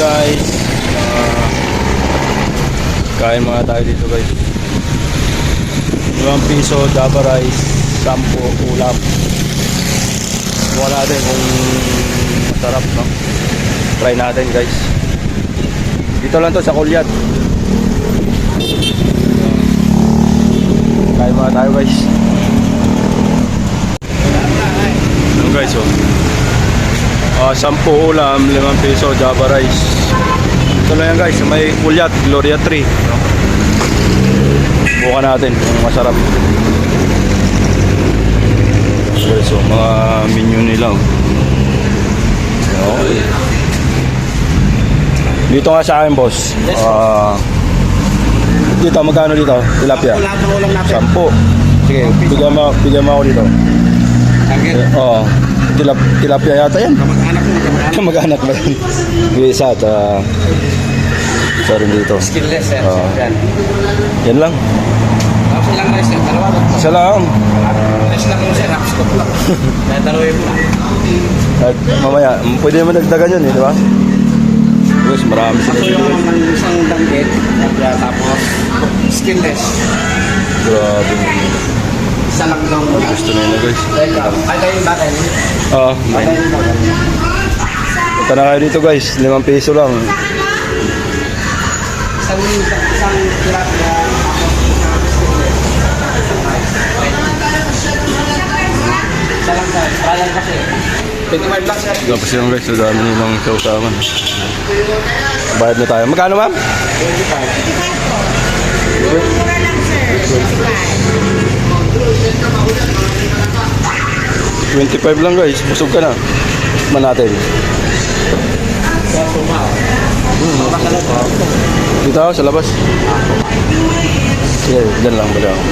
guys. Ah, kain mga tayo dito guys. 2 piso, Java rice, 10 ulam. Buka natin kung masarap no. Try natin guys. Dito lang to sa Kulyat. Kain mga tayo guys. Ano guys oh. Ah, 10 ulam, 5 piso, Java rice. Ito lang yan guys, may Kulyat, Gloria 3. No? Buka natin kung masarap. Okay, so mga menu nila. oh. Okay. Dito nga sa akin, boss. Ah, dito, magkano dito? Tilapia? Sampo. Sige, bigyan mo, bigyan mo ako dito. Eh, Oo. tilap, tilapia yata yan. Kamag-anak mo, kamag-anak. Kamag-anak ba yun? Yung isa at uh, rin dito. Skinless, sir. Oo. Yan. Yan lang. Tapos ilang rice, sir? Dalawa? Isa lang. Rice lang mo, sir. Half scoop lang. Kaya dalawin mo lang. At mamaya, pwede naman dagdagan yun eh, di ba? Tapos marami sila Ito yung naman isang danggit. Tapos skinless. Grabe. Isa lang daw lang. Gusto na yun guys. Ay. Oo. Tayo yung bakal. Punta na kayo dito guys. 5 piso lang. Isang, isang tilapia. Isa lang. Trial kasi. 25 lang, sir. Tapos yung guys, dami nilang kausaman. Bayad na tayo. Magkano ma'am? 25 lang guys. Busog ka na. Man natin. Dito ako sa labas. Sige, dyan lang. Bala ako.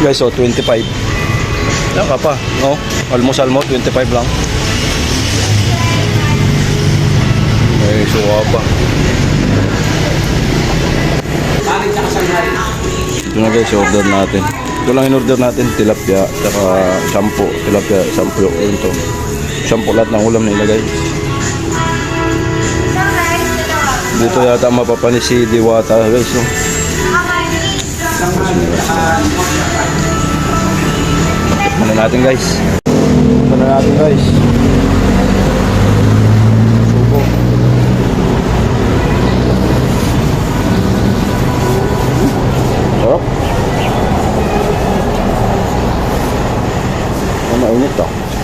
Guys, so 25. Naka pa. No? Almost almost 25 lang. May suka pa. Ito na guys, order natin. Ito lang in-order natin, tilapia, saka shampoo. Tilapia, shampoo yun to. Shampoo lahat ng ulam na ilagay. Dito yata mapapanis si Diwata guys, no? Ano natin guys? Ano natin guys? Oh, mainit to.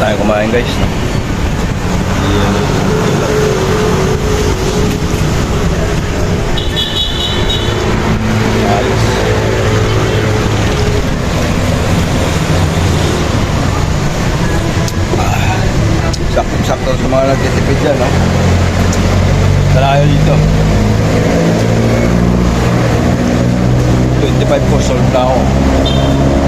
Tayo kumain guys. No? Ayos. Ah, Sakto-sakto sa mga nagtitipid dyan, no? Talayo dito. 25 po sold na ako.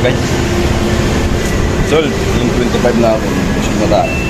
Okay. Sold. Yung 25 na ako. Sold na tayo.